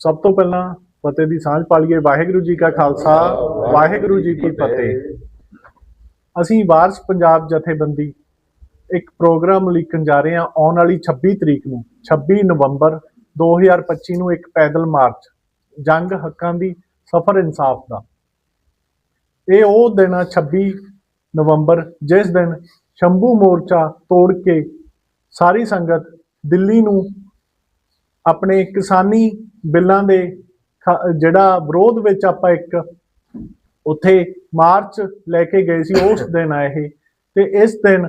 ਸਭ ਤੋਂ ਪਹਿਲਾਂ ਫਤਿਹ ਦੀ ਸਾਂਝ ਪਾਲੀਏ। ਵਾਹਿਗੁਰੂ ਜੀ ਕਾ ਖਾਲਸਾ, ਵਾਹਿਗੁਰੂ ਜੀ ਕੀ ਫਤਿਹ। ਅਸੀਂ ਵਾਰਸ ਪੰਜਾਬ ਜਥੇਬੰਦੀ ਇੱਕ ਪ੍ਰੋਗਰਾਮ ਲਿਖਣ ਜਾ ਰਹੇ ਹਾਂ ਆਉਣ ਵਾਲੀ 26 ਤਰੀਕ ਨੂੰ 26 ਨਵੰਬਰ 2025 ਨੂੰ ਇੱਕ ਪੈਦਲ ਮਾਰਚ, ਜੰਗ ਹੱਕਾਂ ਦੀ, ਸਫਰ ਇਨਸਾਫ ਦਾ। ਇਹ ਉਹ ਦਿਨ ਆ 26 ਨਵੰਬਰ, ਜਿਸ ਦਿਨ ਸ਼ੰਭੂ ਮੋਰਚਾ ਤੋੜ ਕੇ ਸਾਰੀ ਸੰਗਤ ਦਿੱਲੀ ਨੂੰ ਆਪਣੇ ਕਿਸਾਨੀ ਬਿੱਲਾਂ ਦੇ ਜਿਹੜਾ ਵਿਰੋਧ ਵਿੱਚ ਆਪਾਂ ਇੱਕ ਉੱਥੇ ਮਾਰਚ ਲੈ ਕੇ ਗਏ ਸੀ ਉਸ ਦਿਨ ਆ ਇਹ। ਤੇ ਇਸ ਦਿਨ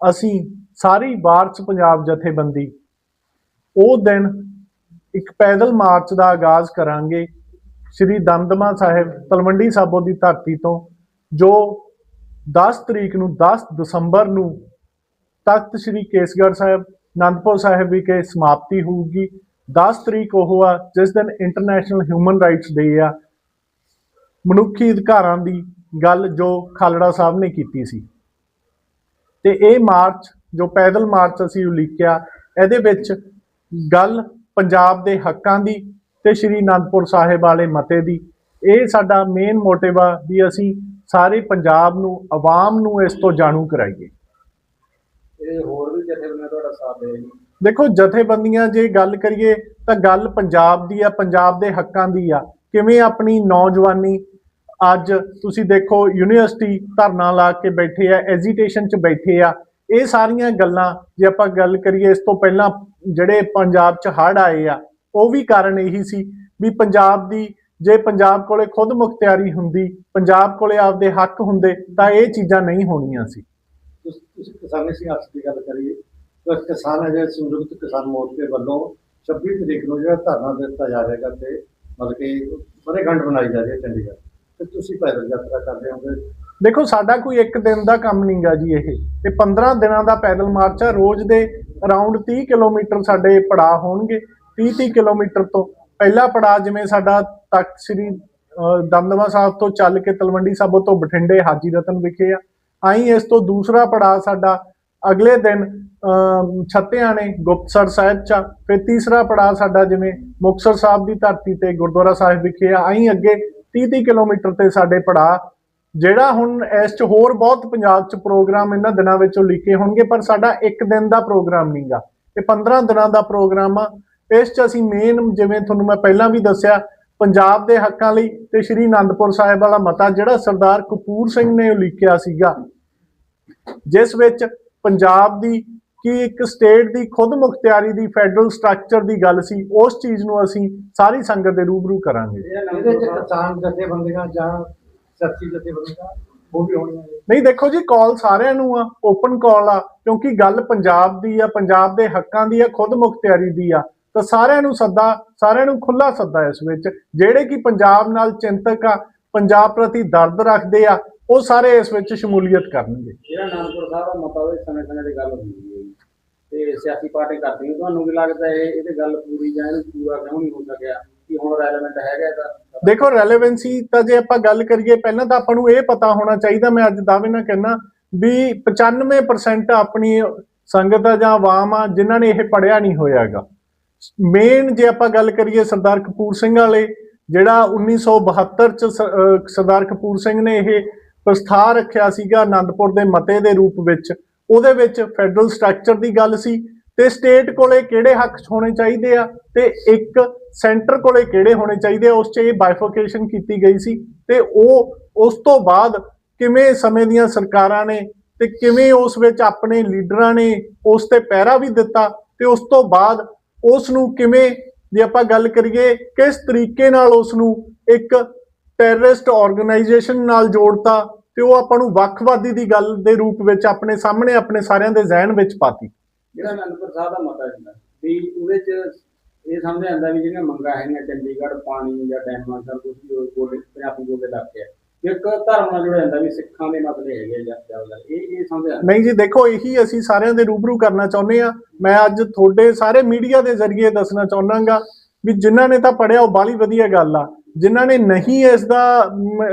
ਅਸੀਂ ਸਾਰੀ ਵਾਰਸ ਪੰਜਾਬ ਜਥੇਬੰਦੀ ਉਹ ਦਿਨ ਇੱਕ ਪੈਦਲ ਮਾਰਚ ਦਾ ਆਗਾਜ਼ ਕਰਾਂਗੇ। ਸ੍ਰੀ ਦਮਦਮਾ ਸਾਹਿਬ ਤਲਵੰਡੀ ਸਾਬੋ ਦੀ ਧਰਤੀ ਤੋਂ ਜੋ 10 ਤਰੀਕ ਨੂੰ 10 ਦਸੰਬਰ ਨੂੰ ਤਖਤ ਸ੍ਰੀ ਕੇਸਗੜ੍ਹ ਸਾਹਿਬ ਅਨੰਦਪੁਰ ਸਾਹਿਬ ਵਿਖੇ ਸਮਾਪਤੀ ਹੋਊਗੀ। 10 ਤਰੀਕ ਉਹ ਆ, ਜਿਸ ਦਿਨ ਇੰਟਰਨੈਸ਼ਨਲ ਹਿਊਮਨ ਰਾਈਟਸ ਡੇ ਆ, ਮਨੁੱਖੀ ਅਧਿਕਾਰਾਂ ਦੀ ਗੱਲ ਜੋ ਖਾਲੜਾ ਸਾਹਿਬ ਨੇ ਕੀਤੀ ਸੀ। ਤੇ ਇਹ ਮਾਰਚ, ਜੋ ਪੈਦਲ ਮਾਰਚ ਅਸੀਂ ਉਲੀਕਿਆ, ਇਹਦੇ ਵਿੱਚ ਗੱਲ ਪੰਜਾਬ ਦੇ ਹੱਕਾਂ ਦੀ ਤੇ ਸ੍ਰੀ ਅਨੰਦਪੁਰ ਸਾਹਿਬ ਵਾਲੇ ਮਤੇ ਦੀ। ਇਹ ਸਾਡਾ ਮੇਨ ਮੋਟਿਵ ਆ ਵੀ ਅਸੀਂ ਸਾਰੇ ਪੰਜਾਬ ਨੂੰ, ਆਵਾਮ ਨੂੰ ਇਸ ਤੋਂ ਜਾਣੂ ਕਰਾਈਏ। ਇਹ ਹੋਰ ਵੀ ਜਥੇਬੰਦੀਆਂ ਤੁਹਾਡਾ ਸਾਥ ਦੇ ਦੇਖੋ, ਜਥੇਬੰਦੀਆਂ ਜੇ ਗੱਲ ਕਰੀਏ ਤਾਂ ਗੱਲ ਪੰਜਾਬ ਦੀ ਆ, ਪੰਜਾਬ ਦੇ ਹੱਕਾਂ ਦੀ ਆ। ਕਿਵੇਂ ਆਪਣੀ ਨੌਜਵਾਨੀ ਅੱਜ ਤੁਸੀਂ ਦੇਖੋ, ਯੂਨੀਵਰਸਿਟੀ ਧਰਨਾ ਲਾ ਕੇ ਬੈਠੇ ਆ, ਐਜੀਟੇਸ਼ਨ 'ਚ ਬੈਠੇ ਆ। ਇਹ ਸਾਰੀਆਂ ਗੱਲਾਂ ਜੇ ਆਪਾਂ ਗੱਲ ਕਰੀਏ, ਇਸ ਤੋਂ ਪਹਿਲਾਂ ਜਿਹੜੇ ਪੰਜਾਬ 'ਚ ਹੜ੍ਹ ਆਏ ਆ, ਉਹ ਵੀ ਕਾਰਨ ਇਹੀ ਸੀ ਵੀ ਪੰਜਾਬ ਦੀ ਜੇ ਪੰਜਾਬ ਕੋਲੇ ਖੁਦ ਮੁਖਤਿਆਰੀ ਹੁੰਦੀ, ਪੰਜਾਬ ਕੋਲੇ ਆਪਦੇ ਹੱਕ ਹੁੰਦੇ, ਤਾਂ ਇਹ ਚੀਜ਼ਾਂ ਨਹੀਂ ਹੋਣੀਆਂ ਸੀ। ਤੁਸੀਂ ਕਿਸਾਨੀ ਸੰਘਰਸ਼ ਦੀ ਗੱਲ ਕਰੀਏ। ਕਿਸਾਨ ਹੈ ਸੰਯੁਕਤ ਕਿਸਾਨ ਮੋਰਚੇ ਵੱਲੋਂ 26 ਤਰੀਕ ਨੂੰ ਜਿਹੜਾ ਧਰਨਾ ਦਿੱਤਾ ਜਾ ਤੇ ਮਤਲਬ ਕਿ ਬੜੇ ਗੰਢ ਬਣਾਈ ਜਾ ਰਹੀ ਹੈ ਚੰਡੀਗੜ੍ਹ। ਤੇ ਤੁਸੀਂ ਪੈਦਲ ਯਾਤਰਾ ਕਰ ਹੋਗੇ। ਦੇਖੋ ਸਾਡਾ ਕੋਈ ਇੱਕ ਦਿਨ ਦਾ ਕੰਮ ਨਹੀਂਗਾ ਜੀ ਇਹ। ਇਹ 15 ਦਿਨਾਂ ਦਾ ਪੈਦਲ ਮਾਰਚ ਆ ਰੋਜ਼ ਦੇ ਅਰਾਊਂਡ 30 ਕਿਲੋਮੀਟਰ ਸਾਡੇ ਪੜਾਅ ਹੋਣਗੇ 30 30 ਕਿਲੋਮੀਟਰ ਤੋਂ। ਪਹਿਲਾ ਪੜਾਅ ਜਿਵੇਂ ਸਾਡਾ ਤਖਤ ਸ੍ਰੀ ਅਹ, ਦਮਦਮਾ ਸਾਹਿਬ ਤੋਂ ਚੱਲ ਕੇ ਤਲਵੰਡੀ ਸਾਬੋ ਤੋਂ ਬਠਿੰਡੇ ਹਾਜੀ ਰਤਨ ਵਿਖੇ ਆ। ਆਈ ਇਸ ਤੋਂ ਦੂਸਰਾ ਪੜਾਅ ਸਾਡਾ ਅਗਲੇ ਦਿਨ ਛੱਤਿਆਂ ਨੇ ਗੁਪਤਸਰ ਸਾਹਿਬ ਚ, ਫਿਰ ਤੀਸਰਾ ਪੜਾਅ ਸਾਡਾ ਜਿਵੇਂ ਮੁਕਤਸਰ ਸਾਹਿਬ ਦੀ ਧਰਤੀ ਤੇ ਗੁਰਦੁਆਰਾ ਸਾਹਿਬ ਵਿਖੇ ਆ, ਆਈ ਅੱਗੇ 30 30 ਕਿਲੋਮੀਟਰ ਤੇ ਸਾਡੇ ਪੜਾਅ। ਜਿਹੜਾ ਹੁਣ ਇਸ ਚ ਹੋਰ ਬਹੁਤ ਪੰਜਾਬ ਚ ਪ੍ਰੋਗਰਾਮ ਇਹਨਾਂ ਦਿਨਾਂ ਵਿੱਚੋਂ ਲਿਖੇ ਹੋਣਗੇ, ਪਰ ਸਾਡਾ ਇੱਕ ਦਿਨ ਦਾ ਪ੍ਰੋਗਰਾਮ ਨਹੀਂਗਾ ਇਹ 15 ਦਿਨਾਂ ਦਾ ਪ੍ਰੋਗਰਾਮ ਆ। ਇਸ ਚ ਅਸੀਂ ਮੇਨ ਜਿਵੇਂ ਤੁਹਾਨੂੰ ਮੈਂ ਪਹਿਲਾਂ ਵੀ ਦੱਸਿਆ, ਪੰਜਾਬ ਦੇ ਹੱਕਾਂ ਲਈ ਤੇ ਸ਼੍ਰੀ ਅਨੰਦਪੁਰ ਸਾਹਿਬ ਵਾਲਾ ਮਤਾ ਜਿਹੜਾ ਸਰਦਾਰ ਕਪੂਰ ਸਿੰਘ ਨੇ ਉਲੀਕਿਆ ਸੀਗਾ। ਜਿਸ ਵਿੱਚ ਪੰਜਾਬ ਦੀ ਕੀ ਇੱਕ ਸਟੇਟ ਦੀ ਖੁਦ ਮੁਖਤਿਆਰੀ ਦੀ ਫੈਡਰਲ ਸਟਰਕਚਰ ਦੀ ਗੱਲ ਸੀ ਉਸ ਚੀਜ਼ ਨੂੰ ਅਸੀਂ ਸਾਰੀ ਸੰਗਤ ਦੇ ਰੂਬਰੂ ਕਰਾਂਗੇ ਇਹਦੇ ਚ ਕਿਸਾਨ ਜਥੇਬੰਦੀਆਂ ਜਾਂ ਸਿਆਸੀ ਜਥੇਬੰਦੀਆਂ ਉਹ ਵੀ ਹੋਣੀਆਂ। ਨਹੀਂ ਦੇਖੋ ਜੀ ਕਾਲ ਸਾਰਿਆਂ ਨੂੰ ਆ ਓਪਨ ਕਾਲ ਆ ਕਿਉਂਕਿ ਗੱਲ ਪੰਜਾਬ ਦੀ ਆ ਪੰਜਾਬ ਦੇ ਹੱਕਾਂ ਦੀ ਆ ਖੁਦ ਮੁਖਤਿਆਰੀ ਦੀ ਆ ਤਾਂ ਸਾਰਿਆਂ ਨੂੰ ਸੱਦਾ ਸਾਰਿਆਂ ਨੂੰ ਖੁੱਲਾ ਸੱਦਾ ਇਸ ਵਿੱਚ ਜਿਹੜੇ ਕਿ ਪੰਜਾਬ ਨਾਲ ਚਿੰਤਕ ਆ ਪੰਜਾਬ ਪ੍ਰਤੀ ਦਰਦ ਰੱਖਦੇ ਆ ਉਹ ਸਾਰੇ ਇਸ ਵਿੱਚ ਸ਼ਮੂਲੀਅਤ ਕਰਨਗੇ। ਜਿਹੜਾ ਅਨੰਦਪੁਰ ਸਾਹਿਬ ਦਾ ਮਤਾ ਉਹਦੇ ਸਮੇਂ ਸਮੇਂ ਦੀ ਗੱਲ ਹੁੰਦੀ ਹੈ। ਤੇ ਸਿਆਸੀ ਪਾਰਟੀ ਕਰਦੀ ਹੈ ਤੁਹਾਨੂੰ ਕੀ ਲੱਗਦਾ ਇਹ ਇਹਦੇ ਗੱਲ ਪੂਰੀ ਜਾਂ ਇਹਨੂੰ ਪੂਰਾ ਕਿਉਂ ਨਹੀਂ ਹੋ ਸਕਿਆ? ਕਿ ਹੁਣ ਰੈਲੇਵੈਂਟ ਹੈਗਾ ਇਹਦਾ? ਦੇਖੋ ਰੈਲੇਵੈਂਸੀ ਤਾਂ ਜੇ ਆਪਾਂ ਗੱਲ ਕਰੀਏ ਪਹਿਲਾਂ ਤਾਂ ਆਪਾਂ ਨੂੰ ਇਹ ਪਤਾ ਹੋਣਾ ਚਾਹੀਦਾ ਮੈਂ ਅੱਜ ਦਾਅਵੇ ਨਾਲ ਕਹਿਣਾ ਵੀ 95% ਆਪਣੀ ਸੰਗਤ ਆ ਜਾਂ ਆਵਾਮ ਆ ਜਿਨ੍ਹਾਂ ਨੇ ਇਹ ਪੜਿਆ ਨਹੀਂ ਹੋਇਆਗਾ। ਮੇਨ ਜੇ ਆਪਾਂ ਗੱਲ ਕਰੀਏ ਸਰਦਾਰ ਕਪੂਰ ਸਿੰਘ ਵਾਲੇ ਜਿਹੜਾ 1972 ਚ ਸਰਦਾਰ ਕਪੂਰ ਸਿੰਘ ਨੇ ਇਹ ਪ੍ਰਸਥਾ ਰੱਖਿਆ ਸੀਗਾ ਆਨੰਦਪੁਰ ਦੇ ਮਤੇ ਦੇ ਰੂਪ ਵਿੱਚ। ਉਹਦੇ ਵਿੱਚ ਫੈਡਰਲ ਸਟਰਕਚਰ ਦੀ ਗੱਲ ਸੀ ਤੇ ਸਟੇਟ ਕੋਲੇ ਕਿਹੜੇ ਹੱਕ ਹੋਣੇ ਚਾਹੀਦੇ ਆ ਤੇ ਇੱਕ ਸੈਂਟਰ ਕੋਲੇ ਕਿਹੜੇ ਹੋਣੇ ਚਾਹੀਦੇ ਆ, ਉਸ 'ਚ ਇਹ ਬਾਈਫਰਕੇਸ਼ਨ ਕੀਤੀ ਗਈ ਸੀ ਤੇ ਉਹ ਉਸ ਤੋਂ ਬਾਅਦ ਕਿਵੇਂ ਸਮੇਂ ਦੀਆਂ ਸਰਕਾਰਾਂ ਨੇ ਤੇ ਕਿਵੇਂ ਉਸ ਵਿੱਚ ਆਪਣੇ ਲੀਡਰਾਂ ਨੇ ਉਸ ਤੇ ਪਹਿਰਾ ਵੀ ਦਿੱਤਾ ਤੇ ਉਸ ਤੋਂ ਬਾਅਦ ਉਸ ਨੂੰ ਕਿਵੇਂ ਜੇ ਆਪਾਂ ਗੱਲ ਕਰੀਏ ਕਿਸ ਤਰੀਕੇ ਨਾਲ ਉਸ ਨੂੰ ਇੱਕ ਟੈਰਰਿਸਟ ਆਰਗੇਨਾਈਜੇਸ਼ਨ ਨਾਲ ਜੋੜਤਾ ਤੇ ਉਹ ਆਪਾਂ ਨੂੰ ਵੱਖਵਾਦੀ ਦੀ ਗੱਲ ਦੇ ਰੂਪ ਵਿੱਚ ਆਪਣੇ ਸਾਹਮਣੇ ਆਪਣੇ ਸਾਰਿਆਂ ਦੇ ਜ਼ਿਹਨ ਵਿੱਚ ਪਾਤੀ। ਜਿਹੜਾ ਅਨੰਦਪੁਰ ਸਾਹਿਬ ਦਾ ਮਤਾ ਹੁੰਦਾ ਵੀ ਉਹਦੇ ਚ ਇਹ ਸਮਝ ਆਉਂਦਾ ਵੀ ਜਿਹੜੀਆਂ ਮੰਗਾਂ ਹੈਗੀਆਂ ਚੰਡੀਗੜ੍ਹ ਪਾਣੀ ਜਾਂ ਡੈਮਾਂ ਦਾ ਕੁਝ ਬੋਲੇ ਪੰਜਾਬੀ ਬੋਲੇ ਲੱਗਦੇ ਆ। ਇੱਕ ਧਰਮ ਨਾਲ ਜੁੜਿਆ ਜਾਂਦਾ ਵੀ ਸਿੱਖਾਂ ਦੇ ਮਸਲੇ ਹੈਗੇ ਜਾਂ ਇਹ ਇਹ ਸਮਝ ਆਉਂਦਾ। ਨਹੀਂ ਜੀ ਦੇਖੋ ਇਹੀ ਅਸੀਂ ਸਾਰਿਆਂ ਦੇ ਰੂਬਰੂ ਕਰਨਾ ਚਾਹੁੰਦੇ ਆ ਮੈਂ ਅੱਜ ਤੁਹਾਡੇ ਸਾਰੇ ਮੀਡੀਆ ਦੇ ਜ਼ਰੀਏ ਦੱਸਣਾ ਚਾਹੁੰਦਾਗਾ ਵੀ ਜਿਨ੍ਹਾਂ ਨੇ ਤਾਂ ਪੜਿਆ ਉਹ ਬਾਲੀ ਵਧੀਆ ਗੱਲ ਆ। ਜਿਨ੍ਹਾਂ ਨੇ ਨਹੀਂ ਇਸ ਦਾ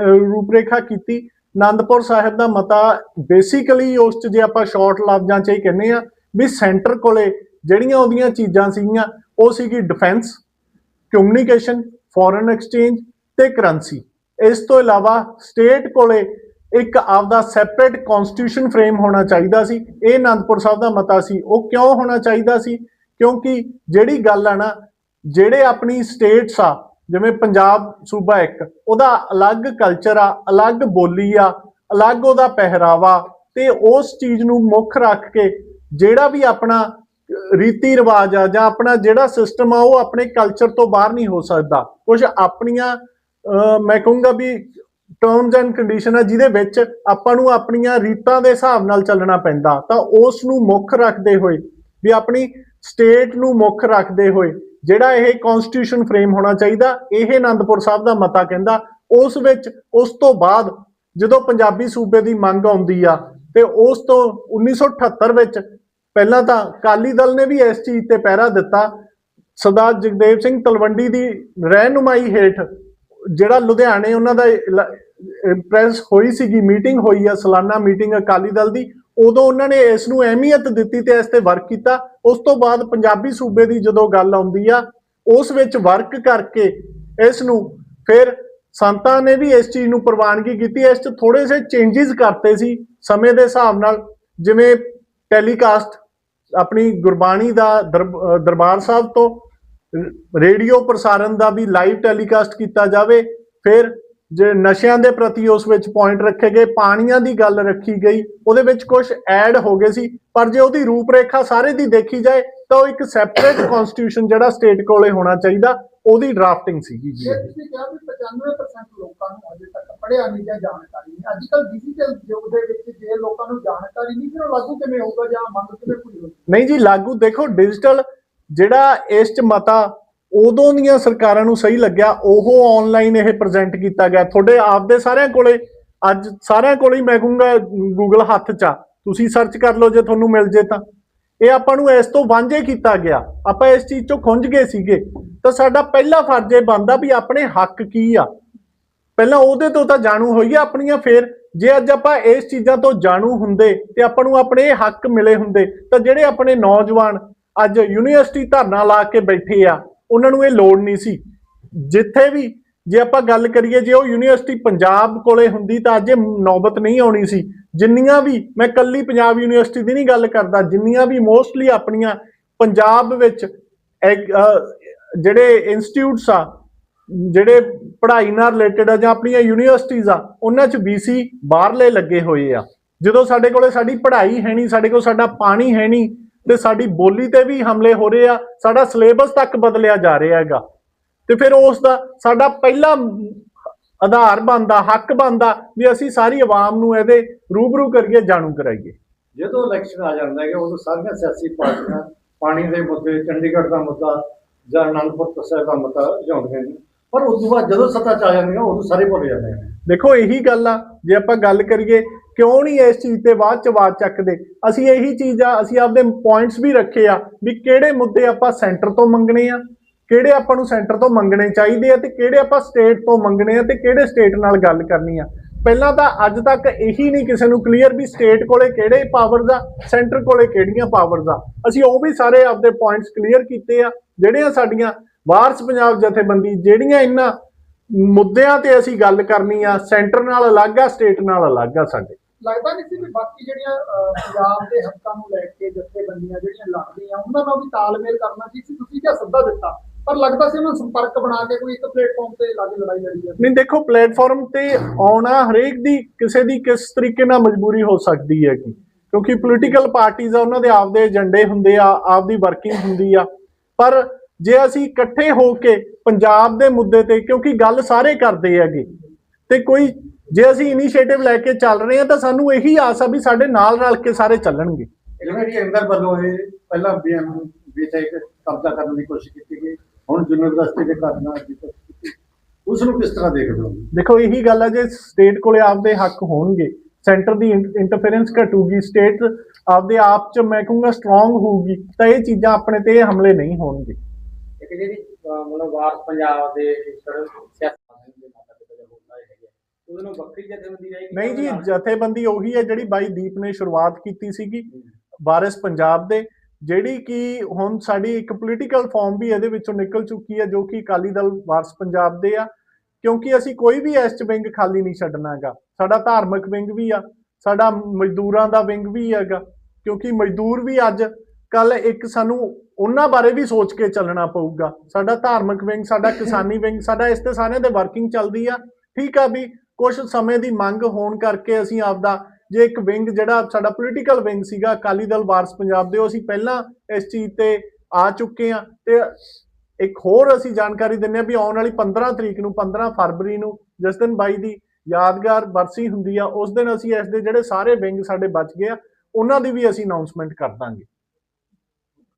ਰੂਪਰੇਖਾ ਕੀਤੀ ਆਨੰਦਪੁਰ ਸਾਹਿਬ ਦਾ ਮਤਾ ਬੇਸਿਕਲੀ ਉਸ ਚ ਜੇ ਆਪਾਂ ਸ਼ਾਰਟ ਲਫ਼ਜ਼ਾਂ ਚ ਹੀ ਕਹਿੰਦੇ ਆ ਵੀ ਸੈਂਟਰ ਕੋਲੇ ਜਿਹੜੀਆਂ ਉਹਦੀਆਂ ਚੀਜ਼ਾਂ ਸੀਗੀਆਂ, ਉਹ ਸੀਗੀ ਡਿਫੈਂਸ ਕਮਿਊਨੀਕੇਸ਼ਨ ਫੋਰਨ ਐਕਸਚੇਂਜ ਤੇ ਕਰੰਸੀ ਇਸ ਤੋਂ ਇਲਾਵਾ ਸਟੇਟ ਕੋਲੇ ਇੱਕ ਆਪਦਾ ਸੈਪਰੇਟ ਕਨਸਟੀਟਿਊਸ਼ਨ ਫਰੇਮ ਹੋਣਾ ਚਾਹੀਦਾ ਸੀ। ਇਹ ਅਨੰਦਪੁਰ ਸਾਹਿਬ ਦਾ ਮਤਾ ਸੀ। ਉਹ ਕਿਉਂ ਹੋਣਾ ਚਾਹੀਦਾ ਸੀ? ਕਿਉਂਕਿ ਜਿਹੜੀ ਗੱਲ ਆ ਨਾ, ਜਿਹੜੇ ਆਪਣੀ ਸਟੇਟਸ ਆ ਜਿਵੇਂ ਪੰਜਾਬ ਸੂਬਾ ਇੱਕ, ਉਹਦਾ ਅਲੱਗ ਕਲਚਰ ਆ, ਅਲੱਗ ਬੋਲੀ ਆ, ਅਲੱਗ ਉਹਦਾ ਪਹਿਰਾਵਾ ਤੇ ਉਸ ਚੀਜ਼ ਨੂੰ ਮੁੱਖ ਰੱਖ ਕੇ ਜਿਹੜਾ ਵੀ ਆਪਣਾ ਰੀਤੀ ਰਿਵਾਜ ਆ ਜਾਂ ਆਪਣਾ ਜਿਹੜਾ ਸਿਸਟਮ ਆ, ਉਹ ਆਪਣੇ ਕਲਚਰ ਤੋਂ ਬਾਹਰ ਨਹੀਂ ਹੋ ਸਕਦਾ। ਕੁਝ ਆਪਣੀਆਂ ਮੈਂ ਕਹੂੰਗਾ ਵੀ ਟਰਮਸ ਐਂਡ ਕੰਡੀਸ਼ਨ ਆ, ਜਿਹਦੇ ਵਿੱਚ ਆਪਾਂ ਨੂੰ ਆਪਣੀਆਂ ਰੀਤਾਂ ਦੇ ਹਿਸਾਬ ਨਾਲ ਚੱਲਣਾ ਪੈਂਦਾ, ਤਾਂ ਉਸ ਨੂੰ ਮੁੱਖ ਰੱਖਦੇ ਹੋਏ, ਵੀ ਆਪਣੀ ਸਟੇਟ ਨੂੰ ਮੁੱਖ ਰੱਖਦੇ ਹੋਏ ਜਿਹੜਾ ਇਹ ਕਨਸਟੀਟਿਊਸ਼ਨ ਫਰੇਮ ਹੋਣਾ ਚਾਹੀਦਾ, ਇਹ ਆਨੰਦਪੁਰ ਸਾਹਿਬ ਦਾ ਮਤਾ ਕਹਿੰਦਾ। ਉਸ ਵਿੱਚ, ਉਸ ਤੋਂ ਬਾਅਦ ਜਦੋਂ ਪੰਜਾਬੀ ਸੂਬੇ ਦੀ ਮੰਗ ਆਉਂਦੀ ਆ, ਤੇ ਉਸ ਤੋਂ 1978 ਵਿੱਚ ਪਹਿਲਾਂ ਤਾਂ ਅਕਾਲੀ ਦਲ ਨੇ ਵੀ ਇਸ ਚੀਜ਼ ਤੇ ਪਹਿਰਾ ਦਿੱਤਾ। ਸਰਦਾਰ ਜਗਦੇਵ ਸਿੰਘ ਤਲਵੰਡੀ ਦੀ ਰਹਿਨੁਮਾਈ ਹੇਠ ਜਿਹੜਾ ਲੁਧਿਆਣੇ ਉਹਨਾਂ ਦਾ ਪ੍ਰੈਸ ਹੋਈ ਸੀਗੀ ਮੀਟਿੰਗ ਹੋਈ ਆ, ਸਾਲਾਨਾ ਮੀਟਿੰਗ ਅਕਾਲੀ ਦਲ ਦੀ ਉਦੋਂ ਉਹਨਾਂ ਨੇ ਇਸ ਨੂੰ ਅਹਿਮੀਅਤ ਦਿੱਤੀ ਤੇ ਇਸ ਤੇ ਵਰਕ ਕੀਤਾ। ਉਸ ਤੋਂ ਬਾਅਦ ਪੰਜਾਬੀ ਸੂਬੇ ਦੀ ਜਦੋਂ ਗੱਲ ਆਉਂਦੀ ਆ, ਉਸ ਵਿੱਚ ਵਰਕ ਕਰਕੇ ਇਸ ਨੂੰ ਫਿਰ ਸੰਤਾਂ ਨੇ ਵੀ ਇਸ ਚੀਜ਼ ਨੂੰ ਪ੍ਰਵਾਨਗੀ ਕੀਤੀ। ਇਸ 'ਚ ਥੋੜੇ ਸੇ ਚੇਂਜਸ ਕਰਤੇ ਸੀ ਸਮੇਂ ਦੇ ਹਿਸਾਬ ਨਾਲ। ਜਿਵੇਂ ਟੈਲੀਕਾਸਟ ਆਪਣੀ ਗੁਰਬਾਣੀ ਦਾ ਦਰਬ- ਦਰਬਾਰ ਸਾਹਿਬ ਤੋਂ, ਰੇਡੀਓ ਪ੍ਰਸਾਰਣ ਦਾ ਵੀ ਲਾਈਵ ਟੈਲੀਕਾਸਟ ਕੀਤਾ ਜਾਵੇ। ਫਿਰ ਜੇ ਨਸ਼ਿਆਂ ਦੇ ਪ੍ਰਤੀ ਉਸ ਵਿੱਚ ਪੁਆਇੰਟ ਰੱਖੇ ਗਏ ਪਾਣੀਆਂ ਦੀ ਗੱਲ ਰੱਖੀ ਗਈ ਉਹਦੇ ਵਿੱਚ ਕੁਝ ਐਡ ਹੋ ਗਏ ਸੀ। ਪਰ ਜੇ ਉਹਦੀ ਰੂਪਰੇਖਾ ਸਾਰੇ ਦੀ ਦੇਖੀ ਜਾਏ ਤਾਂ ਉਹ ਇੱਕ ਸੈਪਰੇਟ ਕਨਸਟੀਟਿਊਸ਼ਨ ਜਿਹੜਾ ਸਟੇਟ ਕੋਲੇ ਹੋਣਾ ਚਾਹੀਦਾ ਉਹਦੀ ਡਰਾਫਟਿੰਗ ਸੀਗੀ ਜੀ। ਜੇ ਤੁਸੀਂ ਕਿਹਾ ਵੀ 95% ਲੋਕਾਂ ਨੂੰ ਅਜੇ ਤੱਕ ਪੜ੍ਹਿਆ ਨਹੀਂ ਜਾਂ ਜਾਣਕਾਰੀ ਨਹੀਂ। ਅੱਜ ਕੱਲ ਡਿਜੀਟਲ ਯੁੱਗ ਦੇ ਵਿੱਚ ਜੇ ਲੋਕਾਂ ਨੂੰ ਜਾਣਕਾਰੀ ਨਹੀਂ ਫਿਰ ਉਹ ਲਾਗੂ ਕਿਵੇਂ ਹੋਊਗਾ ਜਾਂ ਮੰਗ ਕਿਵੇਂ ਪੂਰੀ ਹੋਊਗੀ? ਨਹੀਂ ਜੀ ਲਾਗੂ ਦੇਖੋ ਡਿਜੀਟਲ ਜਿਹੜਾ ਇਸ ਚ ਮਤਾ ਉਦੋਂ ਦੀਆਂ ਸਰਕਾਰਾਂ ਨੂੰ ਸਹੀ ਲੱਗਿਆ, ਉਹ ਆਨਲਾਈਨ ਇਹ ਪ੍ਰੈਜ਼ੈਂਟ ਕੀਤਾ ਗਿਆ। ਤੁਹਾਡੇ ਆਪਦੇ ਸਾਰਿਆਂ ਕੋਲੇ, ਅੱਜ ਸਾਰਿਆਂ ਕੋਲੇ ਹੀ ਮੈਂ ਕਹੂੰਗਾ ਗੂਗਲ ਹੱਥ 'ਚ ਆ। ਤੁਸੀਂ ਸਰਚ ਕਰ ਲਓ ਜੇ ਤੁਹਾਨੂੰ ਮਿਲ ਜੇ ਤਾਂ। ਇਹ ਆਪਾਂ ਨੂੰ ਇਸ ਤੋਂ ਵਾਂਝੇ ਕੀਤਾ ਗਿਆ। ਆਪਾਂ ਇਸ ਚੀਜ਼ ਚੋਂ ਖੁੰਝ ਗਏ ਸੀਗੇ। ਤਾਂ ਸਾਡਾ ਪਹਿਲਾ ਫਰਜ਼ ਇਹ ਬਣਦਾ ਵੀ ਆਪਣੇ ਹੱਕ ਕੀ ਆ। ਪਹਿਲਾਂ ਉਹਦੇ ਤੋਂ ਤਾਂ ਜਾਣੂ ਹੋਈਏ ਆਪਣੀਆਂ, ਫੇਰ ਜੇ ਅੱਜ ਆਪਾਂ ਇਸ ਚੀਜ਼ਾਂ ਤੋਂ ਜਾਣੂ ਹੁੰਦੇ ਤੇ ਆਪਾਂ ਨੂੰ ਆਪਣੇ ਹੱਕ ਮਿਲੇ ਹੁੰਦੇ, ਤਾਂ ਜਿਹੜੇ ਆਪਣੇ ਨੌਜਵਾਨ ਅੱਜ ਯੂਨੀਵਰਸਿਟੀ ਧਰਨਾ ਲਾ ਕੇ ਬੈਠੇ ਆ ਉਹਨਾਂ ਨੂੰ ਇਹ ਲੋੜ ਨਹੀਂ ਸੀ। ਜਿੱਥੇ ਵੀ ਜੇ ਆਪਾਂ ਗੱਲ ਕਰੀਏ, ਜੇ ਉਹ ਯੂਨੀਵਰਸਿਟੀ ਪੰਜਾਬ ਕੋਲੇ ਹੁੰਦੀ ਤਾਂ ਅੱਜ ਇਹ ਨੌਬਤ ਨਹੀਂ ਆਉਣੀ ਸੀ। ਜਿੰਨੀਆਂ ਵੀ ਮੈਂ ਕੱਲੀ ਪੰਜਾਬ ਯੂਨੀਵਰਸਿਟੀ ਦੀ ਨਹੀਂ ਗੱਲ ਕਰਦਾ, ਜਿੰਨੀਆਂ ਵੀ ਮੋਸਟਲੀ ਆਪਣੀਆਂ ਪੰਜਾਬ ਵਿੱਚ ਐਗ- ਜਿਹੜੇ ਇੰਸਟੀਚਿਊਟਸ ਆ, ਜਿਹੜੇ ਪੜ੍ਹਾਈ ਨਾਲ ਰਿਲੇਟਡ ਆ ਜਾਂ ਆਪਣੀਆਂ ਯੂਨੀਵਰਸਿਟੀਆਂ ਆ, ਉਹਨਾਂ 'ਚ BC ਬਾਹਰਲੇ ਲੱਗੇ ਹੋਏ ਆ। ਜਦੋਂ ਸਾਡੇ ਕੋਲੇ ਸਾਡੀ ਪੜ੍ਹਾਈ ਹੈ ਨਹੀਂ, ਸਾਡੇ ਕੋਲ ਸਾਡਾ ਪਾਣੀ ਹੈ ਨਹੀਂ ਤੇ ਸਾਡੀ ਬੋਲੀ ਤੇ ਵੀ ਹਮਲੇ ਹੋ ਰਹੇ ਆ, ਸਾਡਾ ਸਿਲੇਬਸ ਤੱਕ ਬਦਲਿਆ ਜਾ ਰਿਹਾ ਹੈਗਾ। ਤੇ ਫਿਰ ਉਸ ਦਾ ਸਾਡਾ ਪਹਿਲਾ ਆਧਾਰ ਬਣਦਾ, ਹੱਕ ਬਣਦਾ ਵੀ ਅਸੀਂ ਸਾਰੀ ਆਵਾਮ ਨੂੰ ਇਹਦੇ ਰੂਬਰੂ ਕਰੀਏ, ਜਾਣੂ ਕਰਾਈਏ। ਜਦੋਂ ਇਲੈਕਸ਼ਨ ਆ ਜਾਂਦਾ ਹੈ ਉਦੋਂ ਸਾਰੀਆਂ ਸਿਆਸੀ ਪਾਰਟੀਆਂ ਪਾਣੀ ਦੇ ਮੁੱਦੇ, ਚੰਡੀਗੜ੍ਹ ਦਾ ਮੁੱਦਾ ਜਾਂ ਅਨੰਦਪੁਰ ਸਾਹਿਬ ਦਾ ਮੁੱਦਾ ਲਿਆਉਂਦੀਆਂ ਨੇ। ਪਰ ਉਸ ਤੋਂ ਬਾਅਦ ਜਦੋਂ ਸੱਤਾ ਚ ਆ ਜਾਂਦੀਆਂ ਉਦੋਂ ਸਾਰੇ ਭੁੱਲ ਜਾਂਦੇ ਨੇ ਦੇਖੋ, ਇਹੀ ਗੱਲ ਆ, ਜੇ ਆਪਾਂ ਗੱਲ ਕਰੀਏ, ਕਿਉਂ ਨਹੀਂ ਇਸ ਚੀਜ਼ ਤੇ ਬਾਅਦ ਚ ਆਵਾਜ਼ ਚੱਕਦੇ? ਅਸੀਂ ਇਹੀ ਚੀਜ਼ ਆ, ਅਸੀਂ ਆਪਦੇ ਪੁਆਇੰਟਸ ਵੀ ਰੱਖੇ ਆ ਵੀ ਕਿਹੜੇ ਮੁੱਦੇ ਆਪਾਂ ਸੈਂਟਰ ਤੋਂ ਮੰਗਣੇ ਆ, ਕਿਹੜੇ ਆਪਾਂ ਨੂੰ ਸੈਂਟਰ ਤੋਂ ਮੰਗਣੇ ਚਾਹੀਦੇ ਆ ਤੇ ਕਿਹੜੇ ਆਪਾਂ ਸਟੇਟ ਤੋਂ ਮੰਗਣੇ ਆ ਤੇ ਕਿਹੜੇ ਸਟੇਟ ਨਾਲ ਗੱਲ ਕਰਨੀ ਆ। ਪਹਿਲਾਂ ਤਾਂ ਅੱਜ ਤੱਕ ਇਹੀ ਨਹੀਂ ਕਿਸੇ ਨੂੰ ਕਲੀਅਰ ਵੀ ਸਟੇਟ ਕੋਲੇ ਕਿਹੜੇ ਪਾਵਰਸ ਆ ਸੈਂਟਰ ਕੋਲੇ ਕਿਹੜੀਆਂ ਪਾਵਰਸ ਆ। ਅਸੀਂ ਉਹ ਵੀ ਸਾਰੇ ਆਪਦੇ ਪੁਆਇੰਟਸ ਕਲੀਅਰ ਕੀਤੇ ਆ, ਜਿਹੜੀਆਂ ਸਾਡੀਆਂ ਵਾਰਸ ਪੰਜਾਬ ਜਥੇਬੰਦੀ ਜਿਹੜੀਆਂ ਇਹਨਾਂ ਮੁੱਦਿਆਂ ਤੇ ਅਸੀਂ ਗੱਲ ਕਰਨੀ ਆ ਸੈਂਟਰ ਨਾਲ ਅਲੱਗ ਆ ਸਟੇਟ ਨਾਲ ਅਲੱਗ ਆ ਸਾਡੇ। ਲੱਗਦਾ ਨਹੀਂ ਸੀ ਵੀ ਬਾਕੀ ਜਿਹੜੀਆਂ ਪੰਜਾਬ ਦੇ ਹੱਕਾਂ ਨੂੰ ਲੈ ਕੇ ਜਥੇਬੰਦੀਆਂ ਜਿਹੜੀਆਂ ਲੜਦੀਆਂ ਉਹਨਾਂ ਨਾਲ ਵੀ ਤਾਲਮੇਲ ਕਰਨਾ ਸੀ ਤੁਸੀਂ ਕਿਹਾ ਸੱਦਾ ਦਿੱਤਾ ਪਰ ਲੱਗਦਾ ਸੀ ਉਹਨਾਂ ਸੰਪਰਕ ਬਣਾ ਕੇ ਕੋਈ ਇੱਕ ਪਲੇਟਫਾਰਮ ਤੇ ਲੱਗ ਲੜਾਈ ਲੜੀ ਜਾਂਦੀ। ਨਹੀਂ ਦੇਖੋ ਪਲੇਟਫਾਰਮ ਤੇ ਆਉਣਾ ਹਰੇਕ ਦੀ ਕਿਸੇ ਦੀ ਕਿਸ ਤਰੀਕੇ ਨਾਲ ਮਜਬੂਰੀ ਹੋ ਸਕਦੀ ਹੈ ਕਿ ਕਿਉਂਕਿ ਪੋਲੀਟੀਕਲ ਪਾਰਟੀਆਂ ਆ ਉਹਨਾਂ ਦੇ ਆਪਦੇ ਏਜੰਡੇ ਹੁੰਦੇ ਆ ਆਪਦੀ ਵਰਕਿੰਗ ਹੁੰਦੀ ਆ ਪਰ ਜੇ ਅਸੀਂ ਇਕੱਠੇ ਹੋ ਕੇ ਪੰਜਾਬ ਦੇ ਮੁੱਦੇ ਤੇ ਕਿਉਂਕਿ ਗੱਲ ਸਾਰੇ ਕਰਦੇ ਹੈਗੇ ਤੇ ਕੋਈ ਜੇ ਅਸੀਂ ਇਨੀਸ਼ੀਏਟਿਵ ਲੈ ਕੇ ਚੱਲ ਰਹੇ ਹਾਂ ਤਾਂ ਸਾਨੂੰ ਇਹੀ ਆਸ ਆ ਵੀ ਸਾਡੇ ਨਾਲ ਰਲ ਕੇ ਸਾਰੇ ਚੱਲਣਗੇ। ਜਿਵੇਂ ਕੇਂਦਰ ਵੱਲੋਂ ਇਹ ਪਹਿਲਾਂ ਬੀਐਮ ਵਿੱਚ ਇੱਕ ਕਬਜ਼ਾ ਕਰਨ ਦੀ ਕੋਸ਼ਿਸ਼ ਕੀਤੀ ਗਈ ਹੁਣ ਯੂਨੀਵਰਸਿਟੀ ਦੇ ਕਰਨਾ ਦੀ ਕੋਸ਼ਿਸ਼ ਕੀਤੀ। ਉਸ ਨੂੰ ਕਿਸ ਤਰ੍ਹਾਂ ਦੇਖਦੇ ਹੋ? ਦੇਖੋ ਇਹੀ ਗੱਲ ਹੈ ਜੇ ਸਟੇਟ ਕੋਲੇ ਆਪਦੇ ਹੱਕ ਹੋਣਗੇ ਸੈਂਟਰ ਦੀ ਇੰਟਰਫੇਰੈਂਸ ਘਟੂਗੀ ਸਟੇਟ ਆਪਦੇ ਆਪ ਚ ਮੈਂ ਕਹੂੰਗਾ ਸਟਰੋਂਗ ਹੋਊਗੀ ਤਾਂ ਇਹ ਚੀਜ਼ਾਂ ਆਪਣੇ ਤੇ ਹਮਲੇ ਨਹੀਂ ਹੋਣਗੇ। ਇੱਕ ਜਿਹੜੀ ਅਹ, ਮਤਲਬ ਵਾਰਸ ਪੰਜਾਬ ਦੇ ਸਰ ਸਿਆਸਤ ਦੇ ਮਾਤਾ ਪਿਤਾ ਦਾ ਹੁੰਦਾ ਹੈਗਾ ਉਹਦੇ ਨੂੰ ਵੱਖਰੀ ਜਥੇਬੰਦੀ ਰਹੇਗੀ ਨਹੀਂ ਜੀ ਜਥੇਬੰਦੀ ਉਹੀ ਹੈ ਜਿਹੜੀ ਬਾਈ ਦੀਪ ਨੇ ਸ਼ੁਰੂਆਤ ਕੀਤੀ ਸੀਗੀ ਵਾਰਿਸ ਪੰਜਾਬ ਦੇ ਜਿਹੜੀ ਕਿ ਹੁਣ ਸਾਡੀ ਇੱਕ ਪੋਲੀਟੀਕਲ ਫਾਰਮ ਵੀ ਇਹਦੇ ਵਿੱਚੋਂ ਨਿਕਲ ਚੁੱਕੀ ਹੈ ਜੋ ਕਿ ਅਕਾਲੀ ਦਲ ਵਾਰਸ ਪੰਜਾਬ ਦੇ ਆ। ਕਿਉਂਕਿ ਅਸੀਂ ਕੋਈ ਵੀ 'ਚ ਵਿੰਗ ਖਾਲੀ ਨਹੀਂ ਛੱਡਣਾਗਾ ਸਾਡਾ ਧਾਰਮਿਕ ਵਿੰਗ ਵੀ ਆ ਸਾਡਾ ਮਜ਼ਦੂਰਾਂ ਦਾ ਵਿੰਗ ਵੀ ਹੈਗਾ। ਕਿਉਂਕਿ ਮਜ਼ਦੂਰ ਵੀ ਅੱਜ ਕੱਲ ਇੱਕ ਸਾਨੂੰ ਉਹਨਾਂ ਬਾਰੇ ਵੀ ਸੋਚ ਕੇ ਚੱਲਣਾ ਪਊਗਾ। ਸਾਡਾ ਧਾਰਮਿਕ ਵਿੰਗ, ਸਾਡਾ ਕਿਸਾਨੀ ਵਿੰਗ, ਸਾਡਾ ਇਸ ਤੇ ਸਾਰਿਆਂ ਦੇ ਵਰਕਿੰਗ ਚੱਲਦੀ ਆ। ਠੀਕ ਆ ਵੀ ਕੁਝ ਸਮੇਂ ਦੀ ਮੰਗ ਹੋਣ ਕਰਕੇ ਅਸੀਂ ਆਪਦਾ ਜੇ ਇੱਕ ਵਿੰਗ ਜਿਹੜਾ ਸਾਡਾ ਪੋਲੀਟੀਕਲ ਵਿੰਗ ਸੀਗਾ, ਅਕਾਲੀ ਦਲ, ਵਾਰਸ ਪੰਜਾਬ ਦੇ, ਉਹ ਅਸੀਂ ਪਹਿਲਾਂ ਇਸ ਚੀਜ਼ ਤੇ ਆ ਚੁੱਕੇ ਆ। ਤੇ ਇੱਕ ਹੋਰ ਅਸੀਂ ਜਾਣਕਾਰੀ ਦਿੰਨੇ ਆ ਵੀ ਆਉਣ ਵਾਲੀ 15 ਤਰੀਕ ਨੂੰ 15 ਫਰਵਰੀ ਨੂੰ ਜਿਸ ਦਿਨ ਬਾਈ ਦੀ ਯਾਦਗਾਰ ਬਰਸੀ ਹੁੰਦੀ ਆ, ਉਸ ਦਿਨ ਅਸੀਂ ਇਸ ਦੇ ਜਿਹੜੇ ਸਾਰੇ ਵਿੰਗ ਸਾਡੇ ਬਚ ਗਏ ਆ, ਉਹਨਾਂ ਦੀ ਵੀ ਅਸੀਂ ਅਨਾਉਂਸਮੈਂਟ ਕਰ ਦਾਂਗੇ।